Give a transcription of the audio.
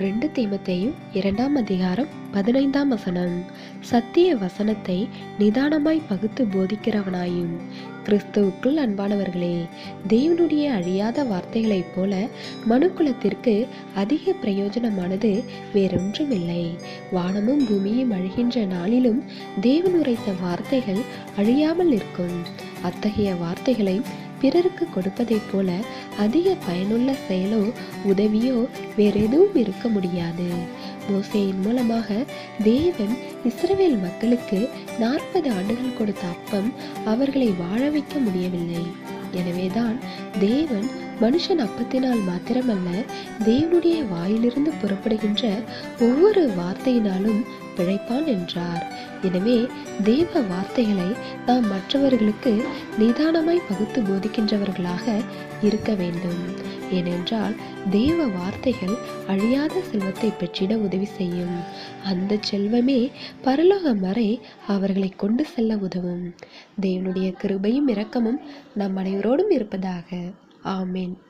ரெண்டு தீமத்தையும் இரண்டாம் அதிகாரம் பதினைந்தாம் வசனம். சத்திய வசனத்தை நிதானமாய் பகுத்து போதிக்கிறவனாயும் கிறிஸ்துவுக்குள் அன்பானவர்களே தேவனுடைய அழியாத வார்த்தைகளைப் போல மனுக்குலத்திற்கு அதிக பிரயோஜனமானது வேறொன்றுமில்லை. வானமும் பூமியும் அழிகின்ற நாளிலும் தேவன் உரைத்த வார்த்தைகள் அழியாமல் இருக்கும் அத்தகைய வார்த்தைகளை பிறருக்கு கொடுப்பதைப் போல அதிக பயனுள்ள செயலோ உதவியோ வேறெதுவும் இருக்க முடியாது. மோசையின் மூலமாக தேவன் இஸ்ரவேல் மக்களுக்கு நாற்பது ஆண்டுகள் கொடுத்த அப்பம் அவர்களை வாழ வைக்க முடியவில்லை. எனவேதான் தேவன் மனுஷன் அப்பத்தினால் மாத்திரமல்ல தேவனுடைய வாயிலிருந்து புறப்படுகின்ற ஒவ்வொரு வார்த்தையினாலும் பிழைப்பான் என்றார். எனவே தேவ வார்த்தைகளை நாம் மற்றவர்களுக்கு நிதானமாய் பகுத்து போதிக்கின்றவர்களாக இருக்க வேண்டும். ஏனென்றால் தேவ வார்த்தைகள் அழியாத செல்வத்தை பெற்றிட உதவி செய்யும். அந்த செல்வமே பரலோகம் வரை அவர்களை கொண்டு செல்ல உதவும். தேவனுடைய கிருபையும் இரக்கமும் நம் அனைவரோடும் இருப்பதாக. ஆமேன்.